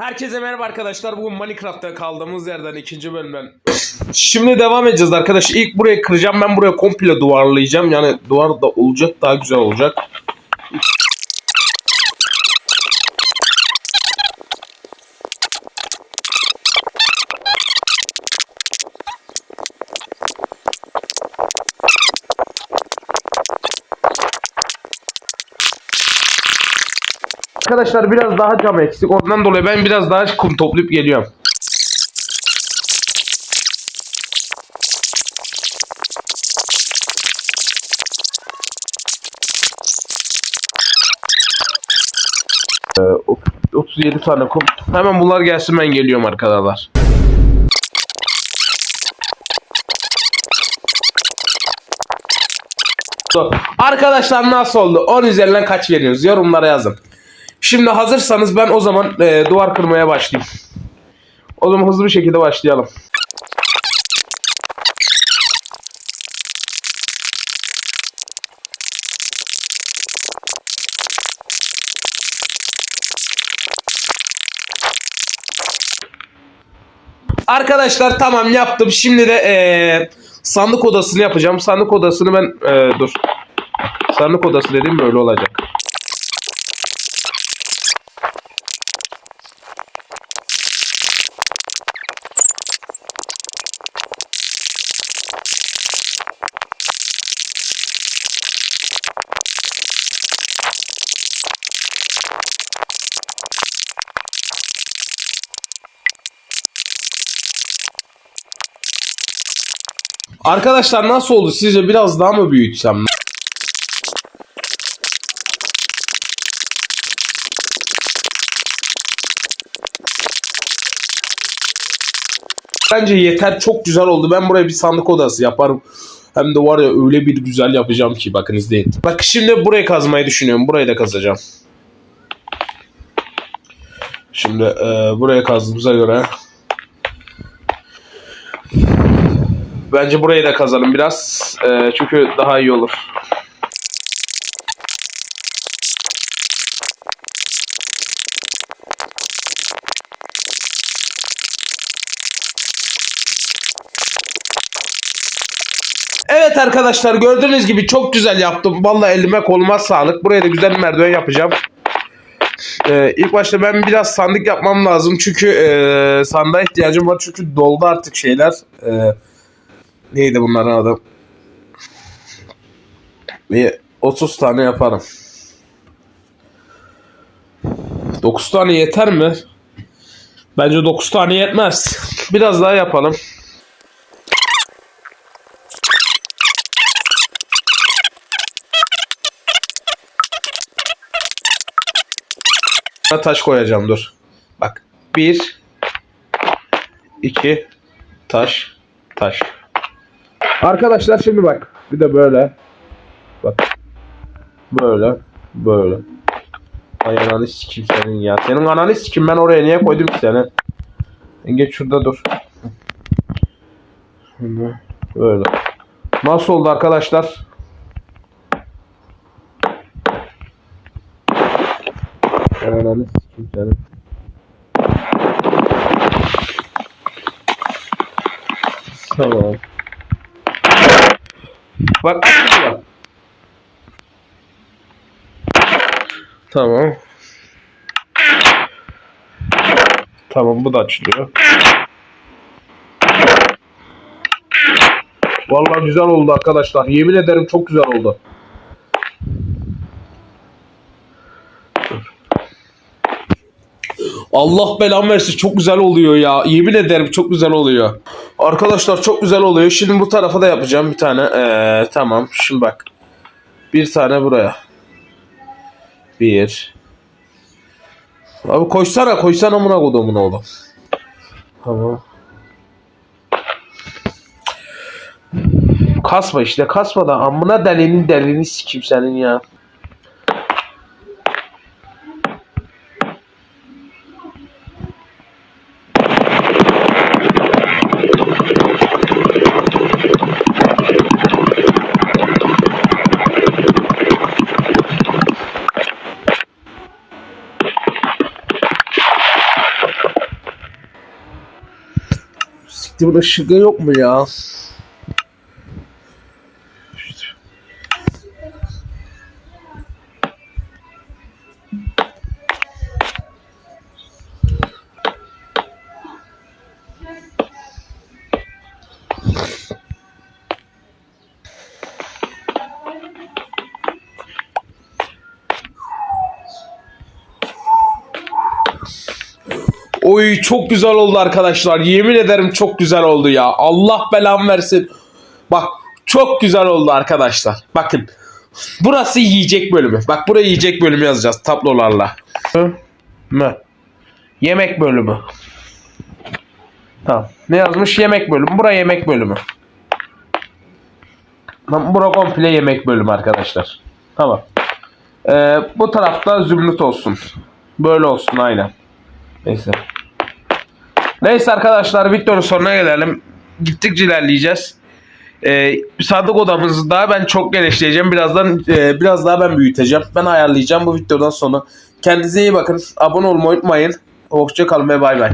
Herkese merhaba arkadaşlar. Bugün Minecraft'ta kaldığımız yerden ikinci bölümden. Şimdi devam edeceğiz arkadaş. İlk burayı kıracağım. Ben buraya komple duvarlayacağım. Yani duvar da olacak. Daha güzel olacak. Arkadaşlar biraz daha cam eksik. Ondan dolayı ben biraz daha kum toplayıp geliyorum. Ee, ot- 37 tane kum. Hemen bunlar gelsin ben geliyorum arkadaşlar. Arkadaşlar nasıl oldu? 10 üzerinden kaç veriyoruz? Yorumlara yazın. Şimdi hazırsanız ben o zaman e, duvar kırmaya başlayayım. O zaman hızlı bir şekilde başlayalım. Arkadaşlar tamam yaptım. Şimdi de e, sandık odasını yapacağım. Sandık odasını ben e, dur. Sandık odası dediğim böyle olacak. Arkadaşlar nasıl oldu? Sizce biraz daha mı büyütsem? Bence yeter çok güzel oldu. Ben buraya bir sandık odası yaparım. Hem de var ya öyle bir güzel yapacağım ki bakın izleyin. Bak şimdi burayı kazmayı düşünüyorum. Burayı da kazacağım. Şimdi e, buraya kazdığımıza göre Bence burayı da kazalım biraz. E, çünkü daha iyi olur. Evet arkadaşlar gördüğünüz gibi çok güzel yaptım. Vallahi elime koluma sağlık. Buraya da güzel bir merdiven yapacağım. Ee, ilk başta ben biraz sandık yapmam lazım. Çünkü e, sandığa ihtiyacım var. Çünkü doldu artık şeyler. Ee, neydi bunların adı? Bir 30 tane yaparım. 9 tane yeter mi? Bence 9 tane yetmez. Biraz daha yapalım. taş koyacağım dur. Bak. Bir. iki Taş. Taş. Arkadaşlar şimdi bak. Bir de böyle. Bak. Böyle. Böyle. Ay ananı sikim senin ya. Senin ananı sikim ben oraya niye koydum ki seni? Sen geç şurada dur. Böyle. Nasıl oldu arkadaşlar? Ananı sikim senin. Tamam. Bak açılıyor. Tamam. Tamam bu da açılıyor. Vallahi güzel oldu arkadaşlar. Yemin ederim çok güzel oldu. Allah belamı versin çok güzel oluyor ya. Yemin ederim çok güzel oluyor. Arkadaşlar çok güzel oluyor. Şimdi bu tarafa da yapacağım bir tane. Ee, tamam. Şimdi bak. Bir tane buraya. Bir. Abi koşsana koşsana amına kodumun oğlum. Tamam. Kasma işte kasma da amına delinin delini sikim senin ya. Bunun ışığı yok mu ya? Oy çok güzel oldu arkadaşlar. Yemin ederim çok güzel oldu ya. Allah belamı versin. Bak çok güzel oldu arkadaşlar. Bakın. Burası yiyecek bölümü. Bak buraya yiyecek bölümü yazacağız tablolarla. Mı? Yemek bölümü. Tamam. Ne yazmış? Yemek bölümü. Buraya yemek bölümü. Tamam, bura komple yemek bölümü arkadaşlar. Tamam. Ee, bu tarafta zümrüt olsun. Böyle olsun aynen. Neyse. Neyse arkadaşlar videonun sonuna gelelim. Gittikçe ilerleyeceğiz. Ee, sandık odamızda ben çok genişleyeceğim. Birazdan e, biraz daha ben büyüteceğim. Ben ayarlayacağım bu videodan sonra. Kendinize iyi bakın. Abone olmayı unutmayın. Hoşça kalın ve bay bay.